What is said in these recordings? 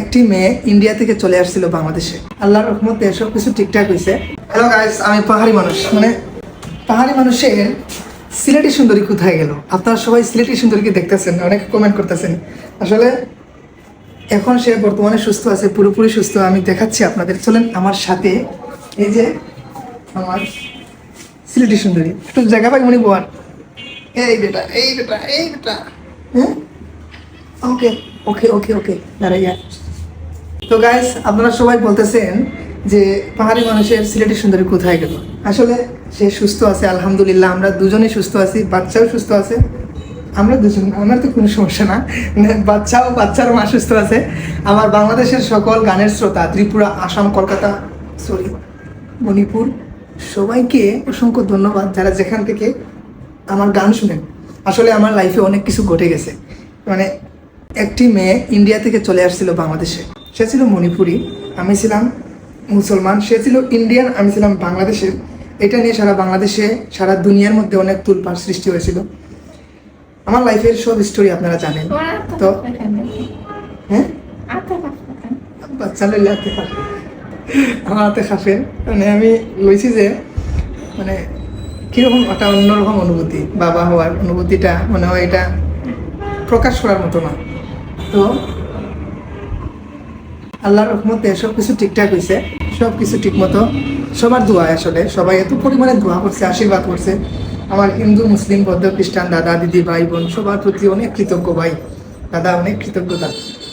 একটি মেয়ে ইন্ডিয়া থেকে চলে আসছিল বাংলাদেশে। আল্লাহর রহমতে সব কিছু ঠিকঠাক হয়েছে হ্যালো গাইস আমি পাহাড়ি মানুষ। মানে পাহাড়ি মানুষের সিলেটি সুন্দরী কোথায় গেল? আপনারা সবাই সিলেটি সুন্দরীকে দেখতেছেন, অনেক কমেন্ট করতেছেন। আসলে এখন সে বর্তমানে সুস্থ আছে, পুরোপুরি সুস্থ। আমি দেখাচ্ছি আপনাদের। চলেন আমার সাথে এই যে আমার সিলেটি সুন্দরী। একটু জায়গা পাই মনে বল এই বেটা এই বেটা এই বেটা। হ্যাঁ? ওকে ওকে ওকে ওকে দাঁড়াইয়া। তো গাইস আপনারা সবাই বলতেছেন যে পাহাড়ি মানুষের সিলেটি সুন্দরী কোথায় গেল? আসলে সে সুস্থ আছে, আলহামদুলিল্লাহ, আমরা দুজনেই সুস্থ আছি, বাচ্চাও সুস্থ আছে। আমরা দুজন আমার তো কোনো সমস্যা না। বাচ্চাও বাচ্চার মা সুস্থ আছে। আমার বাংলাদেশের সকল গানের শ্রোতা, ত্রিপুরা, আসাম, কলকাতা সরি মণিপুর, সবাইকে অসংখ্য ধন্যবাদ যারা যেখান থেকে আমার গান শুনেন। আসলে আমার লাইফে অনেক কিছু ঘটে গেছে। মানে একটি মেয়ে ইন্ডিয়া থেকে চলে আসছিল বাংলাদেশে। সে ছিল মণিপুরি আমি ছিলাম মুসলমান সে ছিল ইন্ডিয়ান আমি ছিলাম বাংলাদেশের। এটা নিয়ে সারা বাংলাদেশে সারা দুনিয়ার মধ্যে অনেক তুলপার সৃষ্টি হয়েছিল। আমার লাইফের সব স্টোরি আপনারা জানেন। তো হ্যাঁ? বাচ্চা লইলে হাতে খাফে আমার হাতে খাফের মানে আমি লইছি যে মানে কীরকম একটা অন্যরকম অনুভূতি বাবা হওয়ার অনুভূতিটা মনে হয় এটা প্রকাশ করার মতো না। তো আল্লাহর রহমতে সব কিছু ঠিকঠাক হয়েছে সব কিছু ঠিক মতো সবার দোয়া আসলে, সবাই এত পরিমাণে দোয়া করছে, আশীর্বাদ করছে। আমার হিন্দু, মুসলিম, বৌদ্ধ, খ্রিস্টান, দাদা, দিদি, ভাই, বোন, সবার প্রতি অনেক কৃতজ্ঞ ভাই, দাদা, অনেক কৃতজ্ঞতা।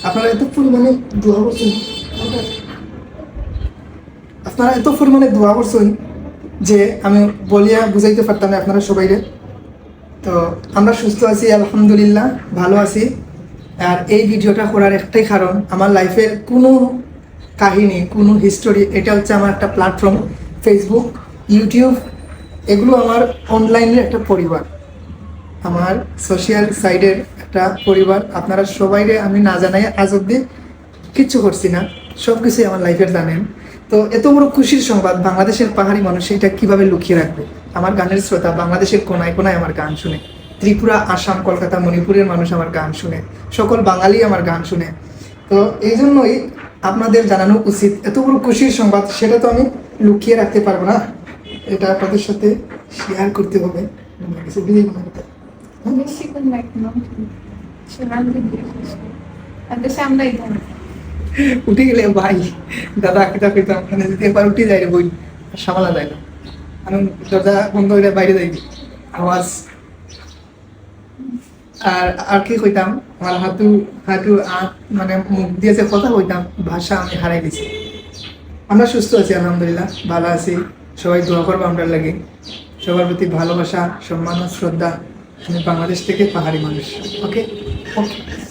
আপনারা এত পরিমাণে দোয়া করছেন। আপনারা এত পরিমাণে দোয়া করছেন যে আমি বলিয়া বুঝাইতে পারতাম আপনারা সবাইরে। তো আমরা সুস্থ আছি, আলহামদুলিল্লাহ, ভালো আছি। আর এই ভিডিওটা করার একটাই কারণ, আমার লাইফের কোনো কাহিনী, কোনো হিস্টোরি এটা হচ্ছে আমার একটা প্ল্যাটফর্ম ফেসবুক ইউটিউব এগুলো আমার অনলাইনের একটা পরিবার। আমার সোশ্যাল সাইডের একটা পরিবার। আপনারা সবাইরে আমি না জানাই আজ অব্দি কিচ্ছু করছি না সব কিছুই আমার লাইফের জানেন। তো এত বড় খুশির সংবাদ, বাংলাদেশের পাহাড়ি মানুষ এটা কীভাবে লুকিয়ে রাখবে? আমার গানের শ্রোতা বাংলাদেশের কোনায় কোনায় আমার গান শুনে। ত্রিপুরা আসাম কলকাতা মণিপুরের মানুষ আমার গান শুনে। সকল বাঙালি আমার গান শুনে। তো এই জন্যই আপনাদের জানানো উচিত। এত বড় খুশির সংবাদ সেটা তো আমি লুকিয়ে রাখতে পারব না। এটা আপনাদের সাথে শেয়ার করতে হবে। কিছু মনে করতে উঠে গেলে ভাই দাদা কিতা কইতাম ওখানে যদি একবার উঠে যায় রে বই সামালা যায় না। আমি দরজা বন্ধ করে বাইরে যাই আওয়াজ আর আর কি কইতাম? আমার হাতু হাতু মানে মুখ দিয়ে যে কথা কইতাম, ভাষা আমি হারাই দিছি। আমরা সুস্থ আছি, আলহামদুলিল্লাহ, ভালো আছি। সবাই দোয়া করব আমরা লাগে। সবার প্রতি ভালোবাসা, সম্মান ও শ্রদ্ধা। আমি বাংলাদেশ থেকে পাহাড়ি মানুষ। ওকে? ওকে।